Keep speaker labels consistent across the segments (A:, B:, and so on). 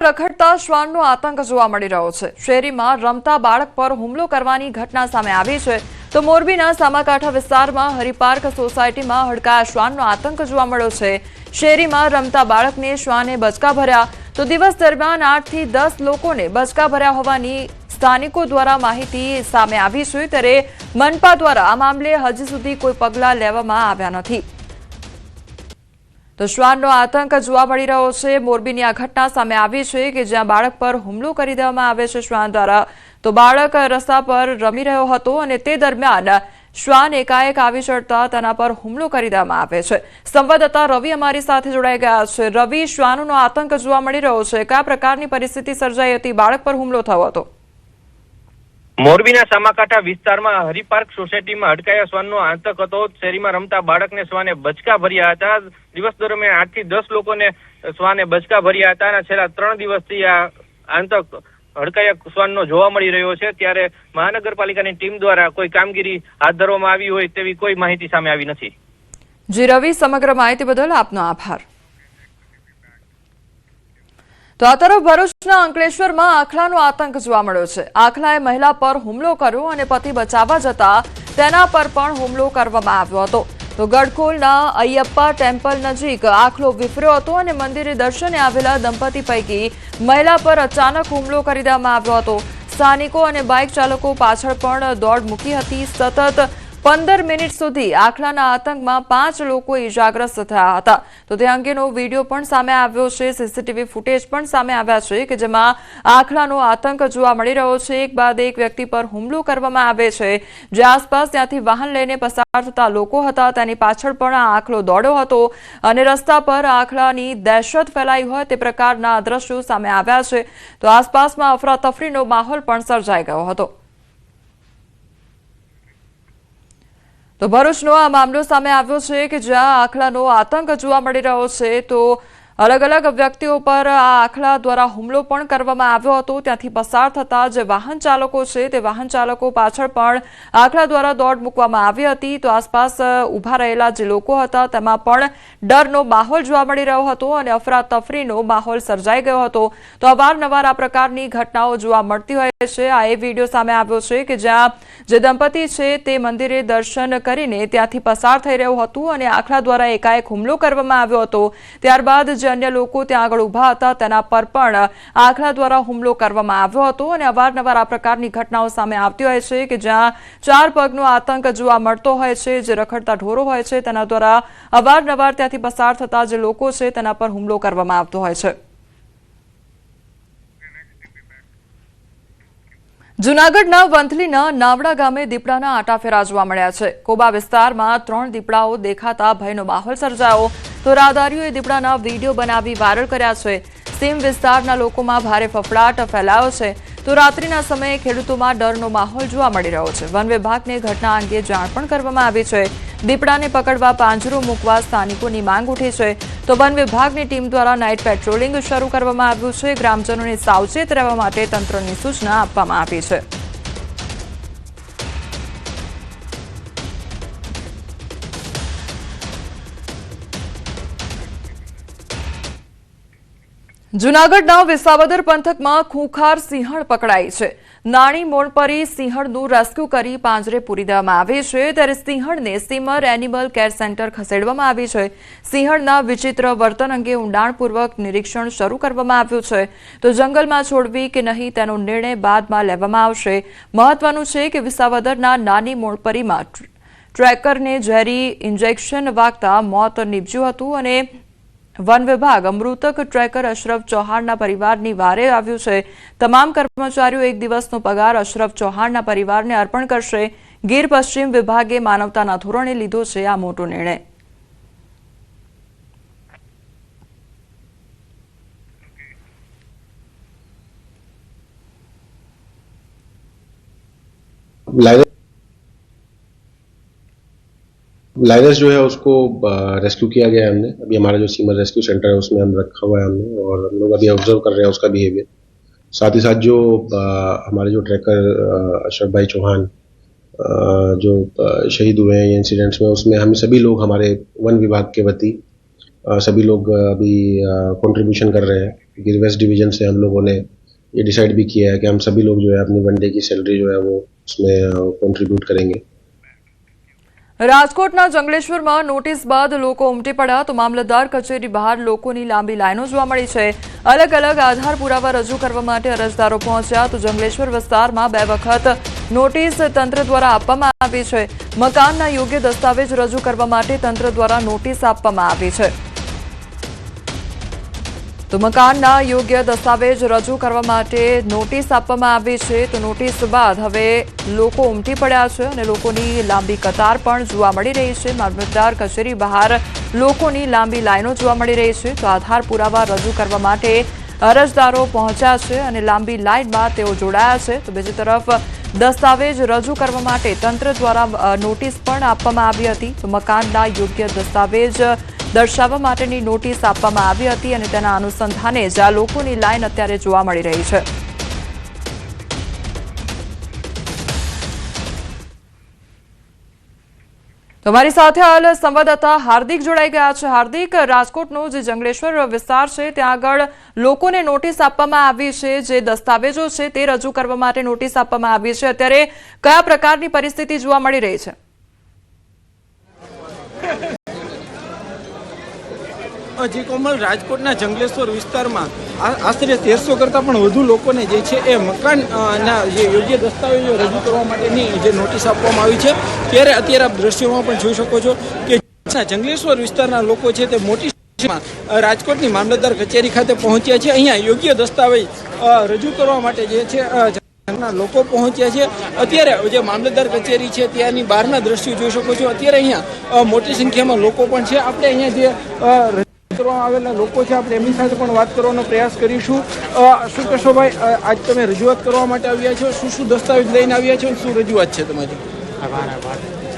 A: રખડતા શ્વાનનો આતંક જોવા મળી રહ્યો છે. શેરીમાં રમતા બાળક પર હુમલો કરવાની ઘટના સામે આવી છે. તો મોરબીના સામાકાંઠા વિસ્તારમાં હરિપાર્ક સોસાયટીમાં હડકાયા શ્વાનનો આતંક જોવા મળ્યો છે. શેરીમાં રમતા બાળકને શ્વાને બચકા ભર્યા. તો દિવસ દરમિયાન આઠથી દસ લોકોને બચકા ભર્યા હોવાની સ્થાનિકો દ્વારા માહિતી સામે આવી છે. ત્યારે મનપા દ્વારા આ મામલે હજી સુધી કોઈ પગલાં લેવામાં આવ્યા નથી. તો શ્વાનનો આતંક જોવા મળી રહ્યો છે. મોરબીની આ ઘટના સામે આવી છે કે જ્યાં બાળક પર હુમલો કરી દેવામાં આવે છે શ્વાન દ્વારા. તો બાળક રસ્તા પર રમી રહ્યો હતો અને તે દરમિયાન શ્વાન એકાએક આવી ચડતા તેના પર હુમલો કરી દેવામાં આવે છે. સંવાદદાતા રવિ અમારી સાથે જોડાઈ ગયા છે. રવિ, શ્વાનનો આતંક જોવા મળી રહ્યો છે. કયા પ્રકારની પરિસ્થિતિ સર્જાઈ હતી? બાળક પર હુમલો થયો હતો.
B: મોરબીના સામાકાંઠા વિસ્તારમાં હરિપાર્ક સોસાયટીમાં અટકાયા શ્વાનનો આતંક હતો. શેરીમાં રમતા બાળકને શ્વાને બચકા ભર્યા હતા. દિવસ દરમિયાન આઠથી દસ લોકોને શ્વાને બચકા ભર્યા હતા અને છેલ્લા ત્રણ દિવસથી આ આતંક હડકાયા શ્વાનનો જોવા મળી રહ્યો છે. ત્યારે મહાનગરપાલિકાની ટીમ દ્વારા કોઈ કામગીરી હાથ ધરવામાં આવી હોય તેવી કોઈ માહિતી સામે આવી નથી.
A: જી રવિ, સમગ્ર માહિતી બદલ આપનો આભાર. તો આ તરફ ભરૂચના અંકલેશ્વરમાં આખલાનો આતંક જોવા મળ્યો છે. આખલાએ મહિલા પર હુમલો કર્યો અને પતિ બચાવવા જતા તેના પર પણ હુમલો કરવામાં આવ્યો હતો. તો ગડખોલના અયપ્પા ટેમ્પલ નજીક આખલો વિફર્યો હતો અને મંદિરે દર્શને આવેલા દંપતી પૈકી મહિલા પર અચાનક હુમલો કરી દેવામાં આવ્યો હતો. સ્થાનિકો અને બાઇક ચાલકો પાછળ પણ દોડ મૂકી હતી. સતત પંદર મિનિટ સુધી આખલાના આતંકમાં પાંચ લોકો ઇજાગ્રસ્ત થયા હતા. તો તે અંગેનો વીડિયો પણ સામે આવ્યો છે. સીસીટીવી ફૂટેજ પણ સામે આવ્યા છે કે જેમાં આખલાનો આતંક જોવા મળી રહ્યો છે. એક બાદ એક વ્યક્તિ પર હુમલો કરવામાં આવે છે. જે આસપાસ ત્યાંથી વાહન લઈને પસાર થતા લોકો હતા. તેની પાછળ પણ આ આખલો દોડ્યો હતો અને રસ્તા પર આખલાની દહેશત ફેલાઈ હોય તે પ્રકારના દ્રશ્યો સામે આવ્યા છે. તો આસપાસમાં અફરાતફરીનો માહોલ પણ સર્જાઈ ગયો હતો. તો ભરૂચનો આ મામલો સામે આવ્યો છે કે જ્યાં આખલાનો આતંક જોવા મળી રહ્યો છે, તો અલગ અલગ વ્યક્તિઓ પર આ આખલા દ્વારા હુમલો પણ કરવામાં આવ્યો હતો. ત્યાંથી પસાર થતા જે વાહન ચાલકો છે, તે વાહન ચાલકો પાછળ પણ આખલા દ્વારા દોડ મૂકવામાં આવી હતી. તો આસપાસ ઊભા રહેલા જે લોકો હતા, તેમાં પણ ડરનો માહોલ જોવા મળી રહ્યો હતો અને અફરાતફરીનો માહોલ સર્જાઈ ગયો હતો. તો અવારનવાર આ પ્રકારની ઘટનાઓ જોવા મળતી હોય છે. આ એ વીડિયો સામે આવ્યો છે કે જ્યાં જે દંપતી છે, તે મંદિરે દર્શન કરીને ત્યાંથી પસાર થઈ રહ્યું હતું અને આખલા દ્વારા એકાએક હુમલો કરવામાં આવ્યો હતો. ત્યારબાદ જે અન્ય લોકો ત્યાં આગળ ઊભા હતા. તેના પર પણ આંખના દ્વારા હુમલો કરવામાં આવ્યો હતો અને અવારનવાર આ પ્રકારની ઘટનાઓ સામે આવતી હોય છે કે જ્યાં ચાર પગનો આતંક જોવા મળતો હોય છે, જે રખડતા ઢોરો હોય છે. તેના દ્વારા અવારનવાર ત્યાંથી પસાર થતા જે લોકો છે તેના પર હુમલો કરવામાં આવતો હોય છે. જૂનાગઢના વંથલીના નાવડા ગામે દીપડાના આટાફેરા જોવા મળ્યા છે. કોબા વિસ્તારમાં ત્રણ દીપડાઓ દેખાતા ભયનો માહોલ સર્જાયો. તો રાહદારીઓએ દીપડાના વીડિયો બનાવી વાયરલ કર્યા છે. સીમ વિસ્તારના લોકોમાં ભારે ફફડાટ ફેલાયો છે. તો રાત્રિના સમયે ખેડૂતોમાં ડરનો માહોલ જોવા મળી રહ્યો છે. વન વિભાગને ઘટના અંગે જાણ પણ કરવામાં આવી છે. દીપડાને પકડવા પાંજરો મૂકવા સ્થાનિકોની માંગ ઉઠી છે. તો વન વિભાગની ટીમ દ્વારા નાઇટ પેટ્રોલિંગ શરૂ કરવામાં આવ્યું છે. ગ્રામજનોને સાવચેત રહેવા માટે તંત્રની સૂચના આપવામાં આવી છે. જૂનાગઢના વિસાવદર પંથકમાં ખૂંખાર સિંહણ પકડાઈ છે. નાની મોણપરી સિંહણનું રેસ્ક્યુ કરી પાંજરે પૂરી દેવામાં આવી છે. ત્યારે સિંહણને સીમર એનિમલ કેર સેન્ટર ખસેડવામાં આવી છે. સિંહણના વિચિત્ર વર્તન અંગે ઊંડાણપૂર્વક નિરીક્ષણ શરૂ કરવામાં આવ્યું છે. તો જંગલમાં છોડવી કે નહીં તેનો નિર્ણય બાદમાં લેવામાં આવશે. મહત્વનું છે કે વિસાવદરના નાની મોણપરીમાં ટ્રેકરને ઝેરી ઇન્જેક્શન વાગતા મોત નીપજ્યું હતું અને વન વિભાગ અમૃતક ટ્રેકર અશરફ ચૌહાણના પરિવારની વારે આવ્યું છે. તમામ કર્મચારીઓ એક દિવસનો પગાર અશરફ ચૌહાણના પરિવારને અર્પણ કરશે. ગીર પશ્ચિમ વિભાગે માનવતાના ધોરણે લીધો છે આ મોટો નિર્ણય.
C: લાગે लाइनस जो है उसको रेस्क्यू किया गया है हमने। अभी हमारा जो सीमर रेस्क्यू सेंटर है, उसमें हम रखा हुआ है हमने और हम लोग अभी ऑब्ज़र्व कर रहे हैं उसका बिहेवियर साथ ही साथ जो हमारे जो ट्रैकर अशरफ भाई चौहान जो शहीद हुए हैं इंसिडेंट्स में, उसमें हम सभी लोग हमारे वन विभाग के वती सभी लोग अभी कंट्रीब्यूशन कर रहे हैं। क्योंकि वेस्ट डिवीज़न से हम लोगों ने ये डिसाइड भी किया है कि हम सभी लोग जो है अपनी वन डे की सैलरी जो है वो उसमें कंट्रीब्यूट करेंगे।
A: રાજકોટના જંગલેશ્વરમાં નોટિસ બાદ લોકો ઉમટી પડ્યા તો મામલતદાર કચેરી બહાર લોકોની લાંબી લાઈનો જોવા મળી છે. અલગ અલગ આધાર પુરાવા રજૂ કરવા માટે અરજદારો પહોંચ્યા તો જંગલેશ્વર વિસ્તારમાં બે વખત નોટિસ તંત્ર દ્વારા આપવામાં આવી છે. મકાનના યોગ્ય દસ્તાવેજ રજૂ કરવા માટે તંત્ર દ્વારા નોટિસ આપવામાં આવી છે. તો મકાનના યોગ્ય દસ્તાવેજ રજૂ કરવા માટે નોટિસ આપવામાં આવી છે. તો નોટિસ બાદ હવે લોકો ઉમટી પડ્યા છે અને લોકોની લાંબી કતાર પણ જોવા મળી રહી છે. મામલતદાર કચેરી બહાર લોકોની લાંબી લાઈનો જોવા મળી રહી છે. તો આધાર પુરાવા રજૂ કરવા માટે અરજદારો પહોંચ્યા છે અને લાંબી લાઇનમાં તેઓ જોડાયા છે. તો બીજી તરફ દસ્તાવેજ રજૂ કરવા માટે તંત્ર દ્વારા નોટિસ પણ આપવામાં આવી હતી. તો મકાનના યોગ્ય દસ્તાવેજ દર્શાવવા માટેની નોટિસ આપવામાં આવી હતી અને તેના અનુસંધાને જ આ લોકોની લાઇન અત્યારે જોવા મળી રહી છે. તમારી સાથે હાલ સંવાદદાતા હાર્દિક જોડાઈ ગયા છે. હાર્દિક, રાજકોટનો જે જંગલેશ્વર વિસ્તાર છે, ત્યાં આગળ લોકોને નોટિસ આપવામાં આવી છે. જે દસ્તાવેજો છે તે રજૂ કરવા માટે નોટિસ આપવામાં આવી છે. અત્યારે કયા પ્રકારની પરિસ્થિતિ જોવા મળી રહી છે?
D: જે કોમલ રાજકોટના જંગલેશ્વર વિસ્તારમાં આશરે તેરસો કરતાં પણ વધુ લોકોને જે છે એ મકાનના જે યોગ્ય દસ્તાવેજો રજૂ કરવા માટેની જે નોટિસ આપવામાં આવી છે. ત્યારે અત્યારે આપ દ્રશ્યોમાં પણ જોઈ શકો છો કે જંગલેશ્વર વિસ્તારના લોકો છે તે મોટી રાજકોટની મામલતદાર કચેરી ખાતે પહોંચ્યા છે. અહીંયા યોગ્ય દસ્તાવેજ રજૂ કરવા માટે જે છે લોકો પહોંચ્યા છે. અત્યારે જે મામલતદાર કચેરી છે ત્યાંની બહારના દ્રશ્યો જોઈ શકો છો. અત્યારે અહીંયા મોટી સંખ્યામાં લોકો પણ છે. આપણે અહીંયા જે કરવામાં આવેલા લોકો છે આપણે એમની સાથે પણ વાત કરવાનો પ્રયાસ કરીશું. શું કહેશો ભાઈ? આજ તમે રજૂઆત કરવા માટે આવ્યા છો શું શું દસ્તાવેજ લઈને આવ્યા છો શું રજૂઆત છે તમારી?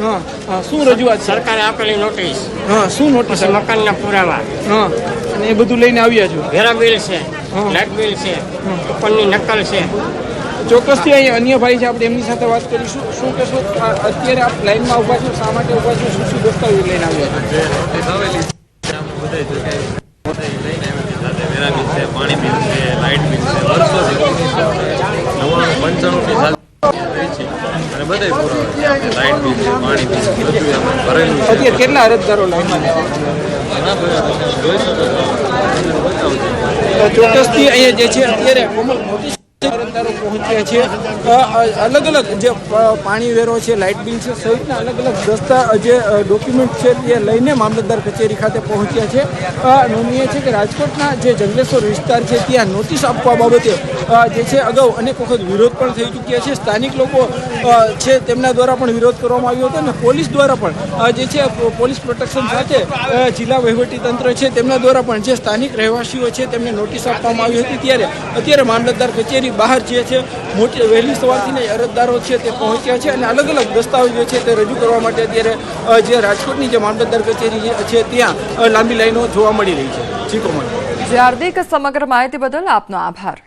D: હા હા શું રજૂઆત
E: સરકારે આપેલી નોટિસ.
D: હા શું નોટિસ
E: મકાનના પુરાવા.
D: હા અને એ બધું લઈને આવ્યા છો?
E: વેરા બિલ છે લાઇટ બિલ છે ઉપરની નકલ છે.
D: ચોક્કસથી અહીંયા અન્ય ભાઈ છે આપણે એમની સાથે વાત કરીશું. શું કહેશો? અત્યારે આપ લાઈનમાં ઊભા છો શા માટે ઊભા છો? શું શું દસ્તાવેજ લઈને આવ્યા છો?
F: બધું
D: કેટલા અરજદારો લાઈનમાં
F: એના
D: ચોક્કસથી અહીંયા જે છે અત્યારે કોમલ મોટી પહોંચ્યા છે. અલગ અલગ જે પાણી વેરો છે, લાઇટ બિલ છે, સહિતના અલગ અલગ દસ્તા જે ડોક્યુમેન્ટ છે તે લઈને મામલતદાર કચેરી ખાતે પહોંચ્યા છે. નોંધનીય છે કે રાજકોટના જે જંગલેશ્વર વિસ્તાર છે, ત્યાં નોટિસ આપવા બાબતે જે છે, અગાઉ અનેક વખત વિરોધ પણ થઈ ચૂક્યા છે. સ્થાનિક લોકો છે, તેમના દ્વારા પણ વિરોધ કરવામાં આવ્યો હતો અને પોલીસ દ્વારા પણ જે છે પોલીસ પ્રોટેક્શન સાથે જિલ્લા વહીવટી તંત્ર છે, તેમના દ્વારા પણ જે સ્થાનિક રહેવાસીઓ છે, તેમને નોટિસ આપવામાં આવી હતી. ત્યારે અત્યારે મામલતદાર કચેરી બહાર જે છે, મોટી વહેલી સવારથી અરજદારો છે તે પહોંચ્યા છે અને અલગ અલગ દસ્તાવેજો છે તે રજૂ કરવા માટે અત્યારે જે રાજકોટની જે મામલતદાર કચેરી છે ત્યાં લાંબી લાઈનો જોવા મળી રહી છે. જી કોમલ.
A: જે હાર્દિક સમગ્ર માહિતી બદલ આપનો આભાર.